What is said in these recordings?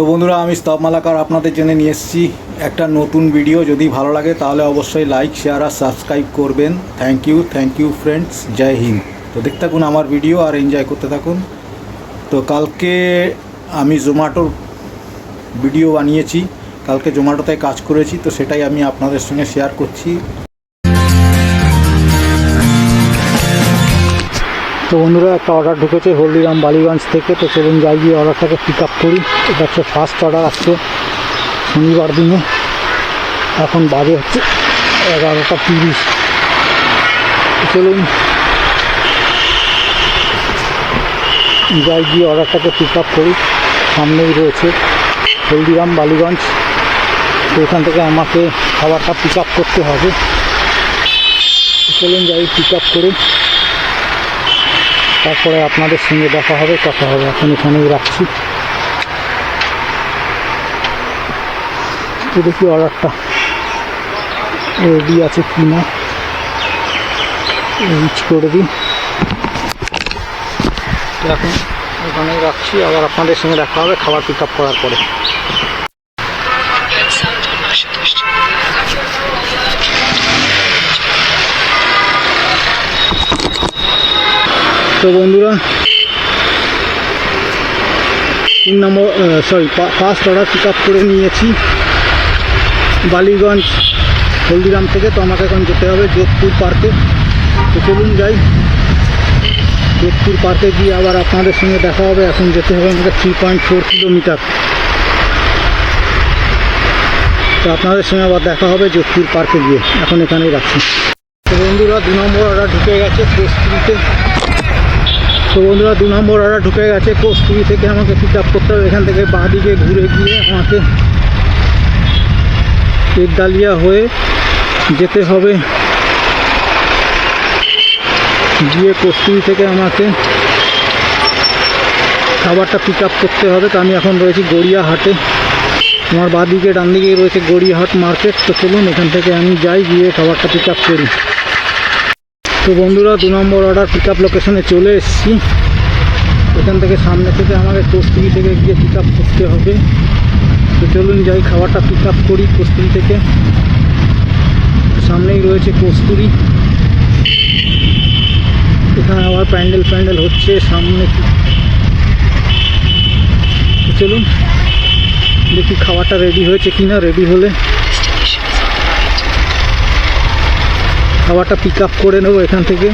তো বন্ধুরা, আমি স্তব মালাকার আপনাদের জন্য নিয়ে এসেছি একটা নতুন ভিডিও যদি ভালো লাগে, তাহলে অবশ্যই লাইক শেয়ার আর সাবস্ক্রাইব করবেন। Thank you thank you friends Jai Hind. তো দেখতে থাকুন আমার ভিডিও আর এনজয় করতে থাকুন। তো কালকে আমি জোম্যাটোর ভিডিও বানিয়েছি। কালকে জোম্যাটোতে কাজ করেছি, তো সেটাই আমি আপনাদের সঙ্গে শেয়ার করছি। বন্ধুরা, একটা অর্ডার ঢুকেছে হলদিরাম বালিগঞ্জ থেকে, তো চলুন যাই গিয়ে অর্ডারটাকে পিক আপ করি। এটা হচ্ছে ফার্স্ট অর্ডার আসছে শনিবার দিনে। এখন বাজে হচ্ছে এগারোটা তিরিশ। চলুন যাই গিয়ে অর্ডারটাকে পিক আপ করি। সামনেই রয়েছে হলদিরাম বালিগঞ্জ। তো এখান থেকে আমাকে খাবারটা পিক আপ করতে হবে। তো চলুন যাই পিক আপ করি। তারপরে আপনাদের সঙ্গে দেখা হবে, কথা হবে। এখন এখানেই রাখছি। দেখি অর্ডারটা রেডি আছে কি না রিচ করে তো এখন ওখানেই রাখছি। আবার আপনাদের সঙ্গে দেখা হবে, খাবার পিক করার পরে। তো বন্ধুরা, তিন নম্বর sorry first order pick up করে নিয়েছি বালিগঞ্জ, হলদিরাম থেকে। তো আমাকে এখন যেতে হবে যোধপুর পার্কে তো চলুন যাই। যোধপুর পার্কে গিয়ে আবার আপনাদের সঙ্গে দেখা হবে। এখন যেতে হবে আমাকে থ্রি পয়েন্ট ফোর কিলোমিটার তো আপনাদের সঙ্গে আবার দেখা হবে যোধপুর পার্কে গিয়ে। এখন এখানেই রাখছি। বন্ধুরা, দু নম্বর অর্ডার ঢুকে গেছে কোস্ট্রিতে তো বন্ধুরা, দু নম্বর অর্ডার ঢুকে গেছে। কোস্টুরি থেকে আমাকে পিক আপ করতে হবে। এখান থেকে বাঁ দিকে ঘুরে গিয়ে আমাকে ডালিয়া হয়ে যেতে হবে। গিয়ে কোস্টুরি থেকে আমাকে খাবারটা পিক আপ করতে হবে। তো আমি এখন রয়েছি গড়িয়াহাটে। আমার বাঁ দিকে ডান দিকে রয়েছে গড়িয়াহাট মার্কেট তো চলুন, এখান থেকে আমি যাই, গিয়ে খাবারটা পিক আপ করি। তো বন্ধুরা, দু নম্বর অর্ডার পিক আপ লোকেশনে চলে এসেছি। এখান থেকে সামনে থেকে আমাকে কস্তুরি থেকে গিয়ে পিক আপ করতে হবে। তো চলুন যাই, খাবারটা পিক আপ করি কস্তুরি থেকে। সামনেই রয়েছে কস্তুরি এখানে আবার প্যান্ডেল প্যান্ডেল হচ্ছে সামনে চলুন, দেখি খাবারটা রেডি হয়েছে কিনা রেডি হলে। খাবারটা পিক আপ করে নেব এখান থেকে।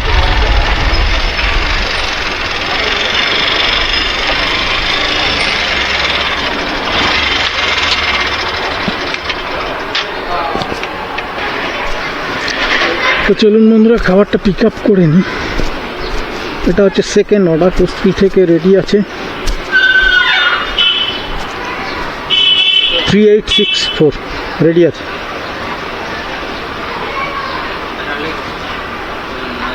তো চলুন বন্ধুরা, খাবারটা পিক আপ করে নিই। এটা হচ্ছে সেকেন্ড অর্ডার কুস্তি থেকে রেডি আছে? Three eight six four ready আছে?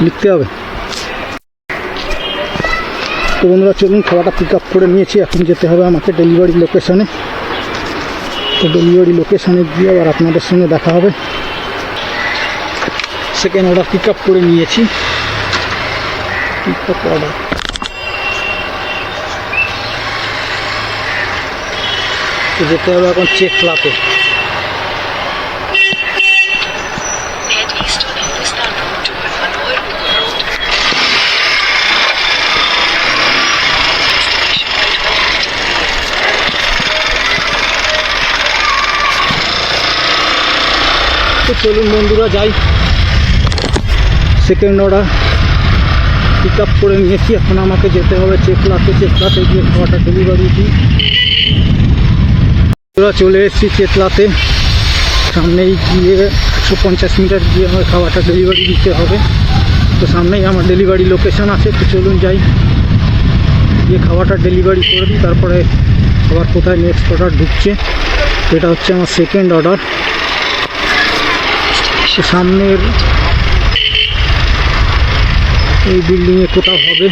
লিখতে হবে। তো বন্ধুরা, চলুন খাবারটা পিক আপ করে নিয়েছি। এখন যেতে হবে আমাকে ডেলিভারি লোকেশনে তো ডেলিভারি লোকেশনে গিয়ে আবার আপনাদের সঙ্গে দেখা হবে। সেকেন্ড অর্ডার পিক আপ করে নিয়েছি। পিক আপ অর্ডার যেতে হবে এখন চেক ফ্লাপে চলুন বন্ধুরা, যাই। সেকেন্ড অর্ডার পিক আপ করে নিয়েছি। এখন আমাকে যেতে হবে চেকলাতে চেকলাতে গিয়ে খাওয়াটা ডেলিভারি দিই। বন্ধুরা, চলে এসেছি চেতলাতে সামনেই গিয়ে একশো পঞ্চাশ মিটার গিয়ে আমার খাওয়াটা ডেলিভারি দিতে হবে। তো সামনেই আমার ডেলিভারি লোকেশন আছে, তো চলুন যাই। গিয়ে খাওয়াটা ডেলিভারি করে দিই, তারপরে আবার কোথায় নেক্সট অর্ডার ঢুকছে এটা হচ্ছে আমার সেকেন্ড অর্ডার সে সামনের এই বিল্ডিংয়ে কোথাও হবে।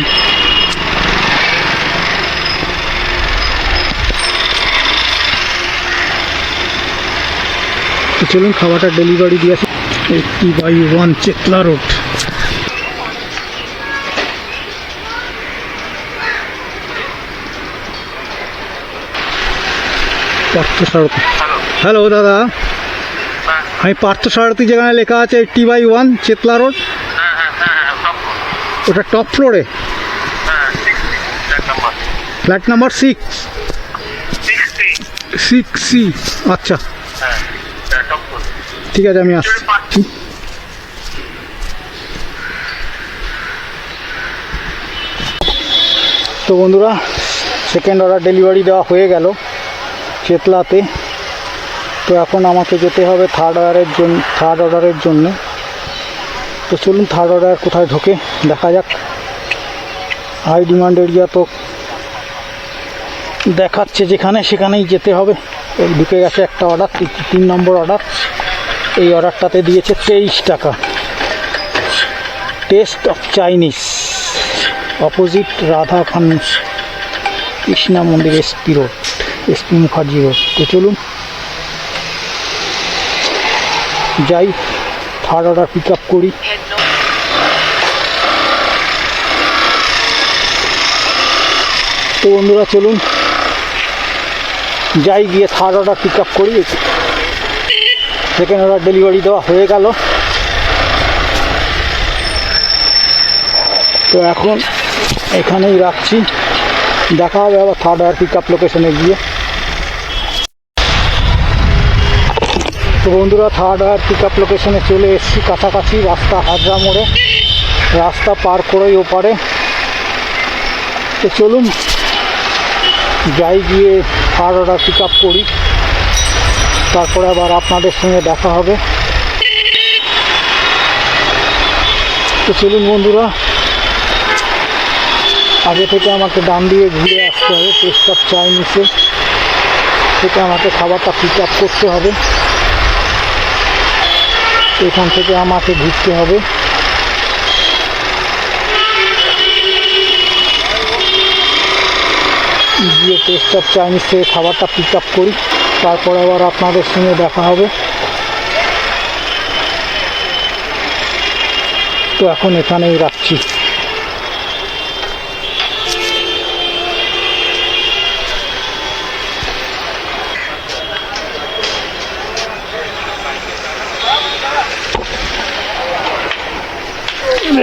তো চলুন খাবারটা ডেলিভারি দিয়ে আসি। Eighty by one Chetla road Partha hello দাদা। আমি পার্থ সারথী যেখানে লেখা আছে T by one, Chetla road. ওটা টপ ফ্লোরে। Flat number six. Six C. আচ্ছা। ঠিক আছে, আমি আসছি। তো বন্ধুরা সেকেন্ড অর্ডার ডেলিভারি দেওয়া হয়ে গেল। চেতলাতে। তো এখন আমাকে যেতে হবে থার্ড অর্ডারের জন্য থার্ড অর্ডারের জন্য। তো চলুন থার্ড অর্ডার কোথায় ঢোকে, দেখা যাক। হাই ডিমান্ড এরিয়া তো দেখাচ্ছে যেখানে, সেখানেই যেতে হবে। এই ঢুকে গেছে একটা অর্ডার তিন নম্বর অর্ডার এই অর্ডারটাতে দিয়েছে তেইশ টাকা। Taste of Chinese opposite Radha furnished Krishna মন্দির SP road SP Mukherjee road তো চলুন যাই থার্ড অর্ডার পিক আপ করি। তো বন্ধুরা, চলুন। যাই গিয়ে থার্ড অর্ডার পিক আপ করি। সেকেন্ড অর্ডার ডেলিভারি দেওয়া হয়ে গেল। তো এখন এখানেই রাখছি। দেখা হবে আবার থার্ড অর্ডার পিক আপ লোকেশনে গিয়ে। তো বন্ধুরা থার্ড অর্ডার পিক আপ লোকেশনে চলে এসেছি কাছাকাছি, রাস্তা হাজরা মোড়ে। রাস্তা পার করেই ওপারে। তো চলুন, যাই গিয়ে থার্ড অর্ডার পিক আপ করি। তারপরে আবার আপনাদের সঙ্গে দেখা হবে। তো চলুন বন্ধুরা, আগে থেকে আমাকে ডান দিয়ে ঘুরে আসতে হবে অফ চাইনিসে থেকে আমাকে খাবারটা পিক আপ করতে হবে। এখান থেকে আমাকে ঘুরতে হবে। গিয়ে টেস্ট অফ চাইনিজ থেকে খাবারটা পিক আপ করি, তারপরে আবার আপনাদের সঙ্গে দেখা হবে। তো এখন এখানেই রাখছি।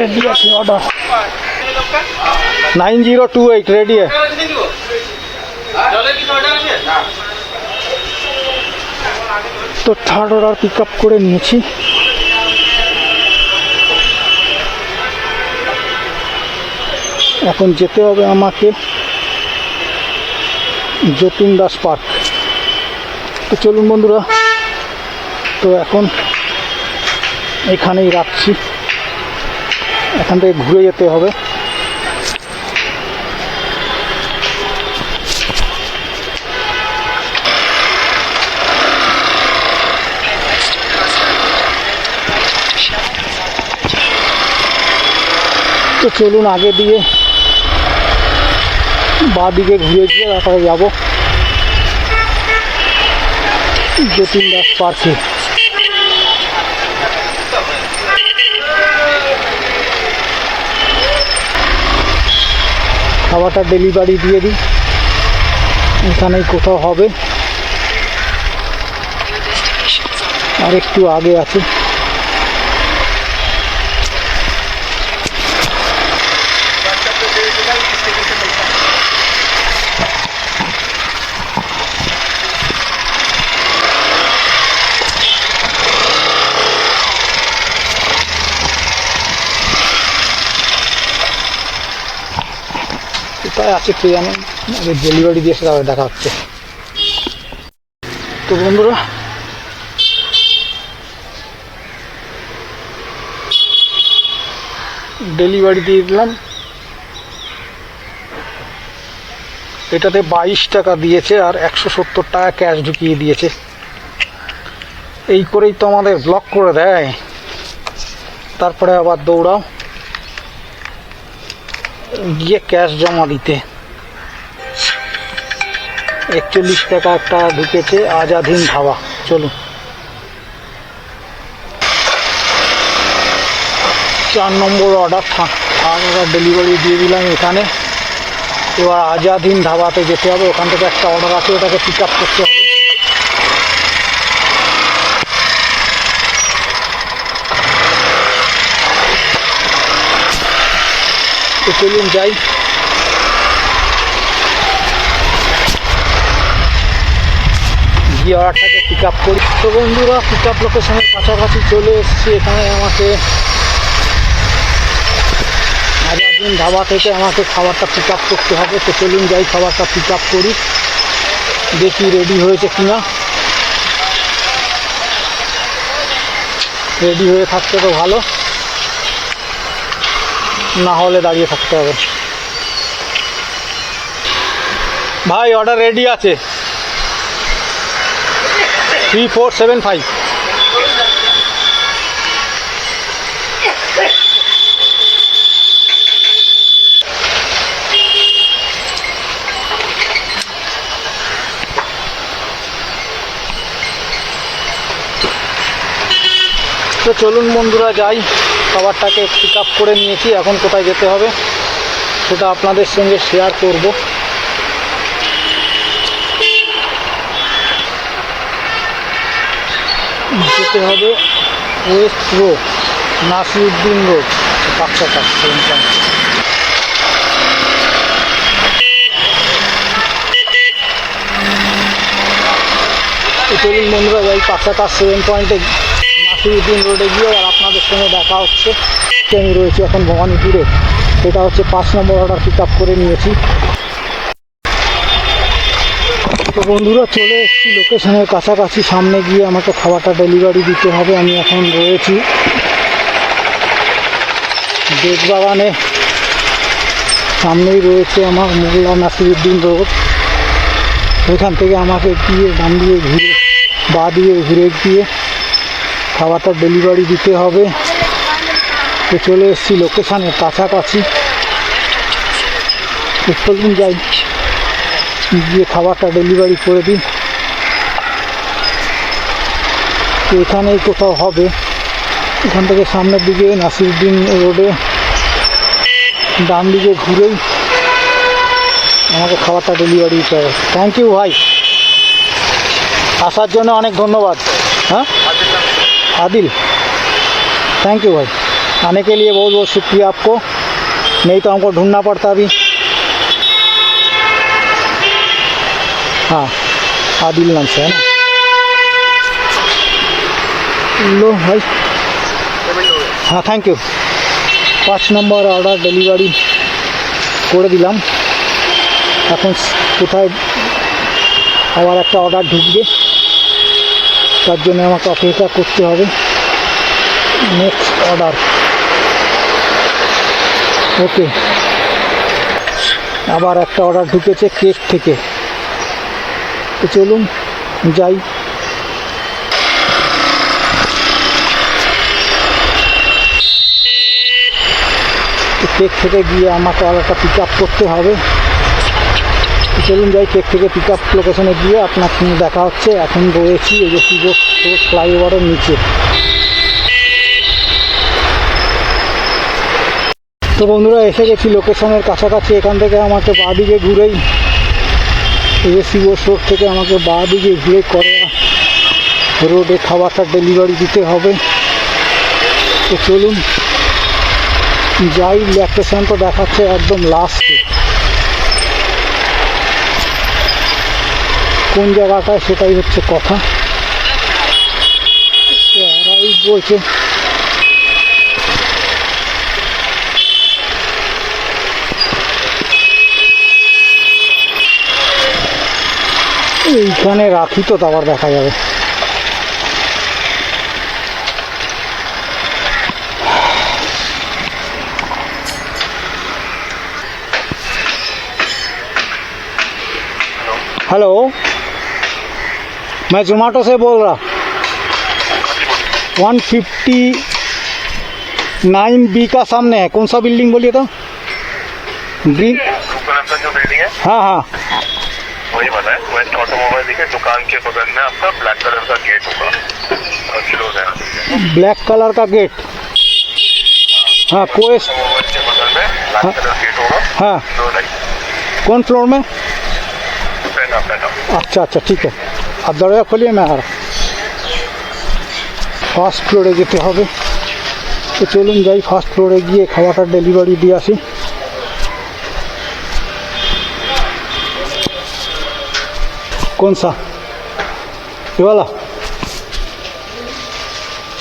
রেডি আছে order nine zero two eight ready তো থার্ড অর্ডার পিক আপ করে নিয়েছি। এখন যেতে হবে আমাকে যতীন দাস পার্ক। তো চলুন বন্ধুরা, তো এখন এখানেই রাখছি। এখান থেকে ঘুরে যেতে হবে Head west to Costa Road, then right onto Shell Bridge. তো চলুন আগে দিয়ে বা দিকে ঘুরে গিয়ে তারপরে যাব যতীন দাস পার্কে খাবারটা ডেলিভারি দিয়ে দিই। এখানেই কোথাও হবে। আর একটু আগে আছে। কোথায় আছে কে আগে ডেলিভারি দিয়েছে তারপরে দেখা হচ্ছে। তো বন্ধুরা ডেলিভারি দিয়ে দিলাম। এটাতে বাইশ টাকা দিয়েছে আর একশো সত্তর টাকা ক্যাশ ঢুকিয়ে দিয়েছে। এই করেই তো আমাদের ব্লক করে দেয়। তারপরে আবার দৌড়াও। গিয়ে ক্যাশ জমা দিতে। একচল্লিশ টাকা একটা ঢুকেছে আজাদিন ধাবা চলুন। চার নম্বর অর্ডার থাক আর ডেলিভারি দিয়ে দিলাম এখানে। এবার আজাদিন ধাবাতে যেতে হবে, ওখান থেকে একটা অর্ডার আছে, ওটাকে পিক আপ করতে হবে। তো চলুন যাই। গিয়ে অর্ডারটাকে পিক আপ করি। তো বন্ধুরা পিক আপ লোকেশনের কাছাকাছি চলে এসেছি এখানে আমাকে। আজাদিন ধাবা থেকে আমাকে খাবারটা পিক আপ করতে হবে। তো চলুন যাই, খাবারটা পিক আপ করি। দেখি রেডি হয়েছে কিনা। রেডি হয়ে থাকতে তো ভালো। না হলে দাঁড়িয়ে থাকতে হবে। ভাই অর্ডার রেডি আছে। থ্রি ফোর সেভেন ফাইভ তো চলুন বন্ধুরা, যাই। খাবারটাকে পিক আপ করে নিয়েছি, এখন কোথায় যেতে হবে সেটা আপনাদের সঙ্গে শেয়ার করব। যেতে হবে ওয়েস্ট রোড নাসিরুদ্দিন রোড পাকসাটা তো চলুন বন্ধুরা যাই পাকসাটা সেভেন পয়েন্টে নাসিরুদ্দিন রোডে গিয়ে আর সঙ্গে দেখা হচ্ছে। আমি রয়েছি এখন ভবানীপুরে। এটা হচ্ছে পাঁচ নম্বর অর্ডার পিক আপ করে নিয়েছি। তো বন্ধুরা, চলে এসেছি লোকেশনের কাছাকাছি। সামনে গিয়ে আমাকে খাবারটা ডেলিভারি দিতে হবে। আমি এখন রয়েছি বেগবাগানে সামনেই রয়েছে আমার মোল্লা নাসিরুদ্দিন রোড। ওইখান থেকে আমাকে গিয়ে ডান দিয়ে ঘুরে বা দিয়ে ঘুরে গিয়ে খাবারটা ডেলিভারি দিতে হবে। তো চলে এসেছি লোকেশানের কাছাকাছি। চলুন যাই। গিয়ে খাবারটা ডেলিভারি করে দিই। তো এখানেই কোথাও হবে। এখান থেকে সামনের দিকে নাসিরুদ্দিন রোডে ডান দিকে ঘুরেই আমাকে খাবারটা ডেলিভারি দিতে হবে। থ্যাংক ইউ ভাই। আসার জন্য অনেক ধন্যবাদ। हाँ आदिल थैंक यू भाई आने के लिए बहुत बहुत शुक्रिया आपको नहीं तो हमको ढूंढना पड़ता अभी हाँ आदिल नाम से है ना लो भाई হ্যাঁ থ্যাংক ইউ পাঁচ নম্বর অর্ডার ডেলিভারি করে দিলাম এখন কোথায় আবার একটা অর্ডার ঢুকবে তার জন্য আমাকে অপেক্ষা করতে হবে। নেক্সট অর্ডার ওকে আবার একটা অর্ডার ঢুকেছে কেক থেকে। তো চলুন যাই। কেক থেকে গিয়ে আমাকে অর্ডারটা পিক আপ করতে হবে। চলুন যাই কেক থেকে পিক আপ লোকেশনে গিয়ে আপনার সঙ্গে দেখা হচ্ছে। এখন রয়েছি এই যে শিব ফ্লাইওভারের নিচে। তো বন্ধুরা, এসে গেছি লোকেশনের কাছাকাছি। এখান থেকে আমাকে বাঁদিকে ঘুরেই, এই যে শিব রোড থেকে আমাকে বাঁদিকে ঘুরে করে রোডে খাবারটা ডেলিভারি দিতে হবে। তো চলুন, যাই লোকেশন তো দেখাচ্ছে একদম লাস্টে কোন জায়গাটায় সেটাই হচ্ছে কথা। বলছে। এইখানে রাখি তো তারপর দেখা যাবে। हेलो मैं जोमेटो से बोल रहा। वन फिफ्टी नाइन बी का सामने है। कौन सा बिल्डिंग बोलिए तो? ग्रीन कलर का जो बिल्डिंग है। हाँ हाँ। वही वाला है। वेस्ट ऑटोमोबाइल दिखे दुकान के बगल में आपका ब्लैक कलर का गेट होगा। और क्लोज है। ब्लैक कलर का गेट हाँ कोएस्ट के बगल में। ब्लैक कलर गेट होगा। हाँ। कौन फ्लोर में? पहना पहना अच्छा अच्छा ठीक है। আর দরজা খুলিয়ে না আর ফার্স্ট ফ্লোরে যেতে হবে তো চলুন যাই ফার্স্ট ফ্লোরে গিয়ে খাওয়াটা ডেলিভারি দিয়ে আসি कौन सा ये वाला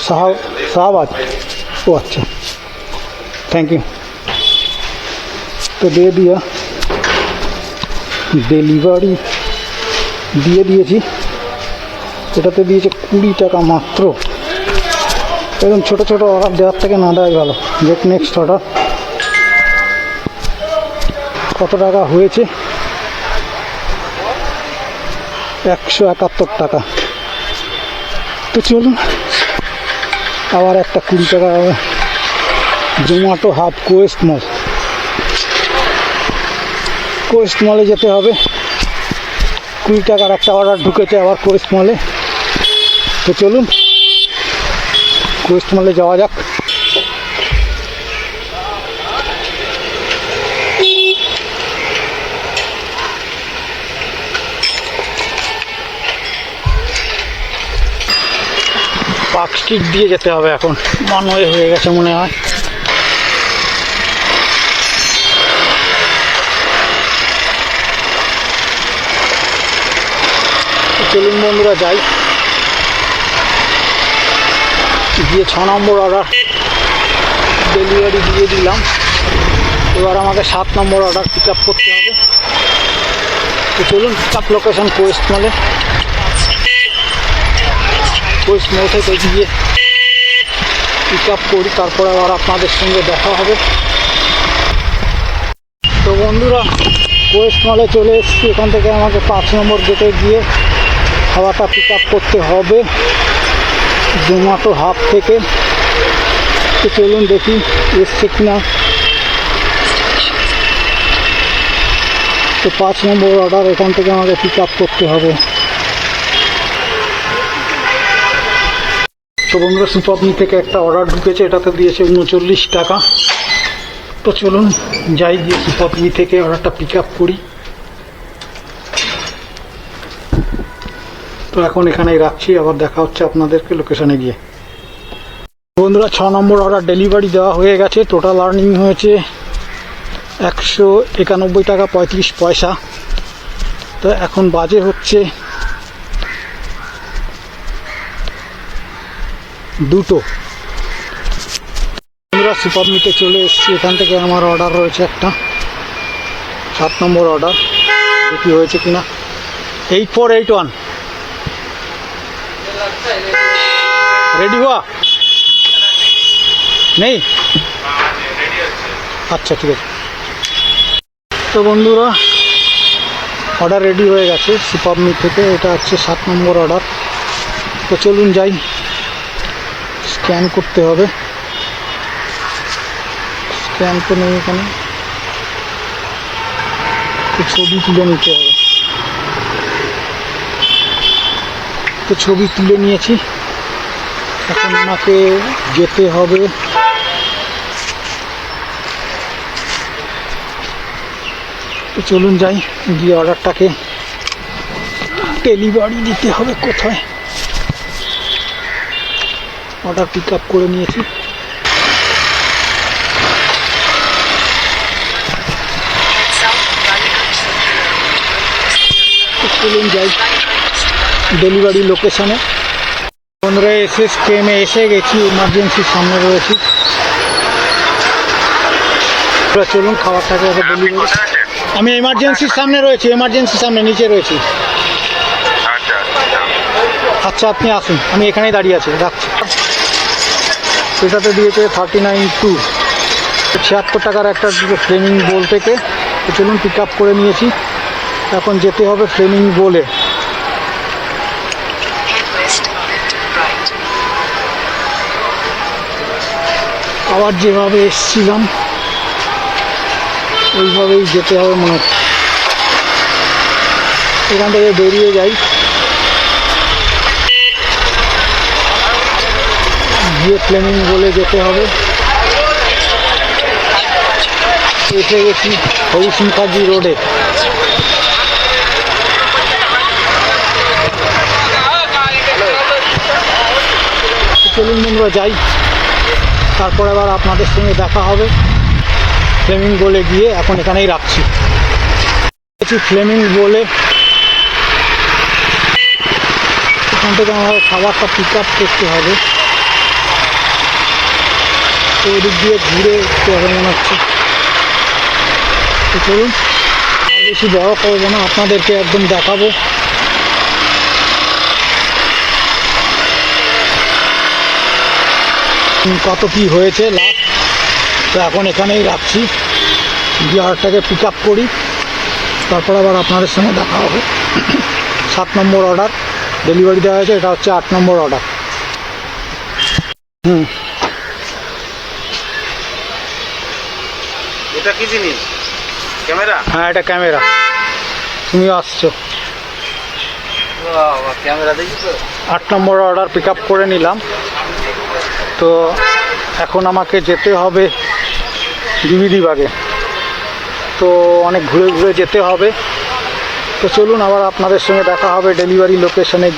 साहब साहब आज ओ अच्छा थैंक यू तो दे दिया डिलीवरी दिए दिए जी এটাতে দিয়েছে কুড়ি টাকা মাত্র। এরকম ছোটো ছোটো অর্ডার দেওয়ার থেকে না দেওয়াই ভালো। দেখ নেক্সট অর্ডার কত টাকা হয়েছে? একশো একাত্তর টাকা। তো চলুন, আবার একটা কুড়ি টাকা Zomato half Quest mall Quest মলে যেতে হবে। কুড়ি টাকার একটা অর্ডার ঢুকেছে আবার কোয়েস্ট মলে তো চলুন কোয়েস্ট মলে যাওয়া যাক। পার্ক স্ট্রিট দিয়ে যেতে হবে এখন। মানওয়ে হয়ে গেছে মনে হয়। চলুন বন্ধুরা, যাই। গিয়ে ছ নম্বর অর্ডার ডেলিভারি দিয়ে দিলাম। এবার আমাকে সাত নম্বর অর্ডার পিক আপ করতে হবে। তো চলুন পিক আপ লোকেশন কোয়েস্ট মলে কোয়েস্ট মল থেকে গিয়ে পিক আপ করি, তারপরে আবার আপনাদের সঙ্গে দেখা হবে। তো বন্ধুরা কোয়েস্ট মলে চলে এসেছি। এখান থেকে আমাকে পাঁচ নম্বর গেটে গিয়ে খাওয়াটা পিক আপ করতে হবে। জোম্যাটো হাফ থেকে তো চলুন দেখি, এসছে কিনা। তো পাঁচ নম্বর অর্ডার এখান থেকে আমাকে পিক আপ করতে হবে। তো বন্ধুরা সুপাপনি থেকে একটা অর্ডার ঢুকেছে, এটাতে দিয়েছে উনচল্লিশ টাকা। তো চলুন, যাই গিয়ে সুপাপনি থেকে অর্ডারটা পিক আপ করি। তো এখন এখানেই রাখছি, আবার দেখা হচ্ছে আপনাদেরকে লোকেশনে গিয়ে। বন্ধুরা, ছ নম্বর অর্ডার ডেলিভারি দেওয়া হয়ে গেছে। টোটাল আর্নিং হয়েছে একশো একানব্বই টাকা পঁয়ত্রিশ পয়সা। তো এখন বাজে হচ্ছে দুটো। বন্ধুরা, সুপার মিটে চলে এসেছি। এখান থেকে আমার অর্ডার রয়েছে একটা। সাত নম্বর অর্ডার দেখি হয়েছে কিনা। Eight four eight one ready হওয়া? নেই? আচ্ছা ঠিক আছে। তো বন্ধুরা অর্ডার রেডি হয়ে গেছে সুপাবমি থেকে। এটা হচ্ছে সাত নম্বর অর্ডার তো চলুন যাই। স্ক্যান করতে হবে। স্ক্যান তো নেই এখানে। ছবি তুলে নিতে হবে। তো ছবি তুলে নিয়েছি। এখন আমাকে যেতে হবে। তো চলুন যাই, গিয়ে অর্ডারটাকে ডেলিভারি দিতে হবে কোথায়। অর্ডার পিক আপ করে নিয়েছি। চলুন যাই ডেলিভারি লোকেশনে বন্ধুরা এসে ট্রেনে এসে গেছি এমার্জেন্সির সামনে রয়েছি। চলুন কোথায় আছেন আমি এমার্জেন্সির সামনে রয়েছি এমার্জেন্সির সামনে নিচে রয়েছি। আচ্ছা আচ্ছা। আচ্ছা আপনি আসুন আমি এখানেই দাঁড়িয়ে আছি রাখছি। সেটাতে দিয়েছে থার্টি নাইন টু ছিয়াত্তর টাকার একটা ফ্লেমিং বোল থেকে। চলুন পিক আপ করে নিয়েছি। এখন যেতে হবে ফ্লেমিং বোলে আবার যেভাবে এসছিলাম, ওইভাবেই যেতে হবে মনে হচ্ছে। এখান থেকে বেরিয়ে যাই। গিয়ে ফ্লেমিং বলে যেতে হবে। এসে গেছি হরিসিংহাজি রোডে। চলুন বন্ধুরা, যাই। তারপর আবার আপনাদের সঙ্গে দেখা হবে। ফ্লেমিং বলে গিয়ে এখন এখানেই রাখছি। ফ্লেমিং বলে এখান থেকে আমার খাবারটা পিক আপ করতে হবে। তো ওদিক দিয়ে ঘুরে উঠতে হবে মনে হচ্ছে। তো চলুন বেশি বড় করব না, আপনাদেরকে একদম দেখাবো। কত কি হয়েছে লাভ তো এখন এখানেই রাখছি। গিয়ারটাকে পিক আপ করি। তারপর আবার আপনাদের সঙ্গে দেখা হবে। সাত নম্বর অর্ডার ডেলিভারি দেওয়া হয়েছে এটা হচ্ছে আট নম্বর অর্ডার হুম। এটা কি জিনিস? ক্যামেরা? হ্যাঁ এটা ক্যামেরা। তুমি আসছো। ক্যামেরা দেখি তো। আট নম্বর অর্ডার পিক আপ করে নিলাম। তো এখন আমাকে যেতে হবে ডিভিডি বাগে। তো অনেক ঘুরে ঘুরে যেতে হবে। তো চলুন, আবার আপনাদের সঙ্গে দেখা হবে ডেলিভারি লোকেশনে।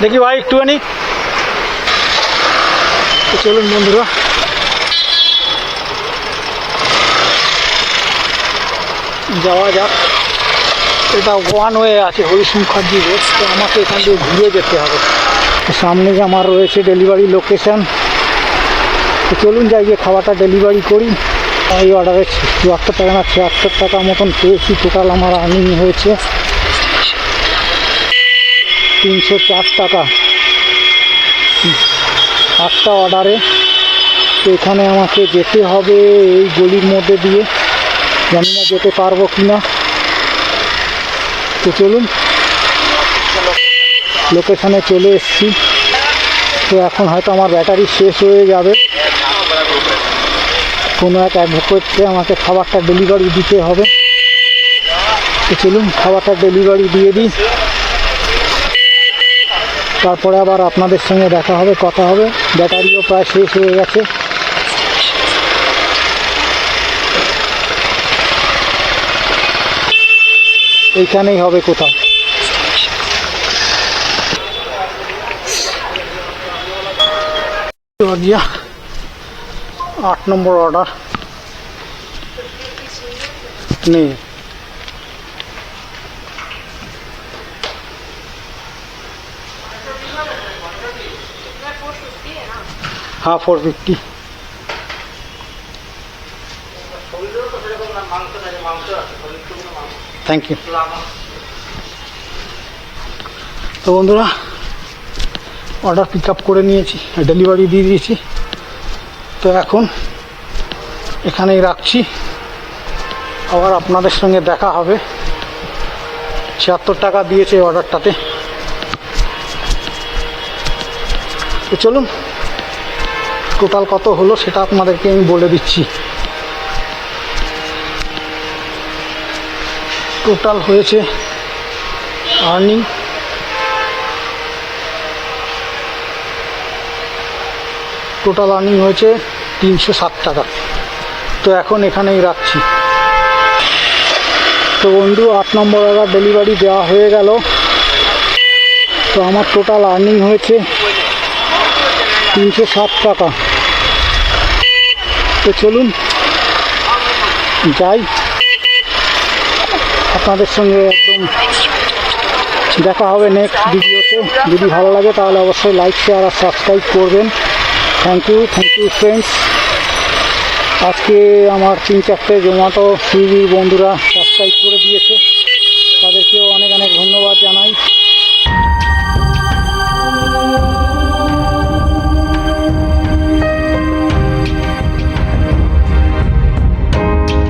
দেখি ভাই, একটুখানি। তো চলুন বন্ধুরা। যাওয়া যাক। এটা ওয়ান ওয়ে আছে হরিশ মুখার্জি রোড তো আমাকে এখান দিয়ে ঘুরে যেতে হবে। সামনে আমার রয়েছে ডেলিভারি লোকেশন তো চলুন যাই, গিয়ে খাবারটা ডেলিভারি করি। এই অর্ডারে চুয়াত্তর টাকা না ছিয়াত্তর টাকা মতন পেয়েছি। টোটাল আমার আর্নিং হয়েছে তিনশো চার টাকা। আটটা অর্ডারে তো এখানে আমাকে যেতে হবে এই গলির মধ্যে দিয়ে। জানি না যেতে পারব কি না তো চলুন লোকেশনে চলে এসেছি। তো এখন হয়তো আমার ব্যাটারি শেষ হয়ে যাবে। কোনো এক অ্যাডভোকেটকে আমাকে খাবারটা ডেলিভারি দিতে হবে। তো চলুন, খাবারটা ডেলিভারি দিয়ে দিই। তারপরে আবার আপনাদের সঙ্গে দেখা হবে, কথা হবে। ব্যাটারিও প্রায় শেষ হয়ে গেছে। এইখানেই হবে কোথাও। জর্জিয়া আট নম্বর অর্ডার নেই হ্যাঁ ফোর ফিফটি থ্যাংক ইউ তো বন্ধুরা অর্ডার পিক আপ করে নিয়েছি ডেলিভারি দিয়ে দিয়েছি। তো এখন এখানেই রাখছি। আবার আপনাদের সঙ্গে দেখা হবে। ছিয়াত্তর টাকা দিয়েছে এই অর্ডারটাতে। তো চলুন, টোটাল কত হলো সেটা আপনাদেরকে আমি বলে দিচ্ছি। টোটাল হয়েছে আর্নিং টোটাল আর্নিং হয়েছে তিনশো সাত টাকা। তো এখন এখানেই রাখছি। তো বন্ধু, আট নম্বর অর্ডার ডেলিভারি দেওয়া হয়ে গেল। তো আমার টোটাল আর্নিং হয়েছে তিনশো সাত টাকা। তো চলুন, যাই। আপনাদের সঙ্গে একদম দেখা হবে নেক্সট ভিডিওতে যদি ভালো লাগে তাহলে অবশ্যই লাইক শেয়ার আর সাবস্ক্রাইব করবেন। Thank you thank you friends আজকে আমার তিন চারটে জোম্যাটো সুইগি বন্ধুরা সাবস্ক্রাইব করে দিয়েছে। তাদেরকেও অনেক অনেক ধন্যবাদ জানাই।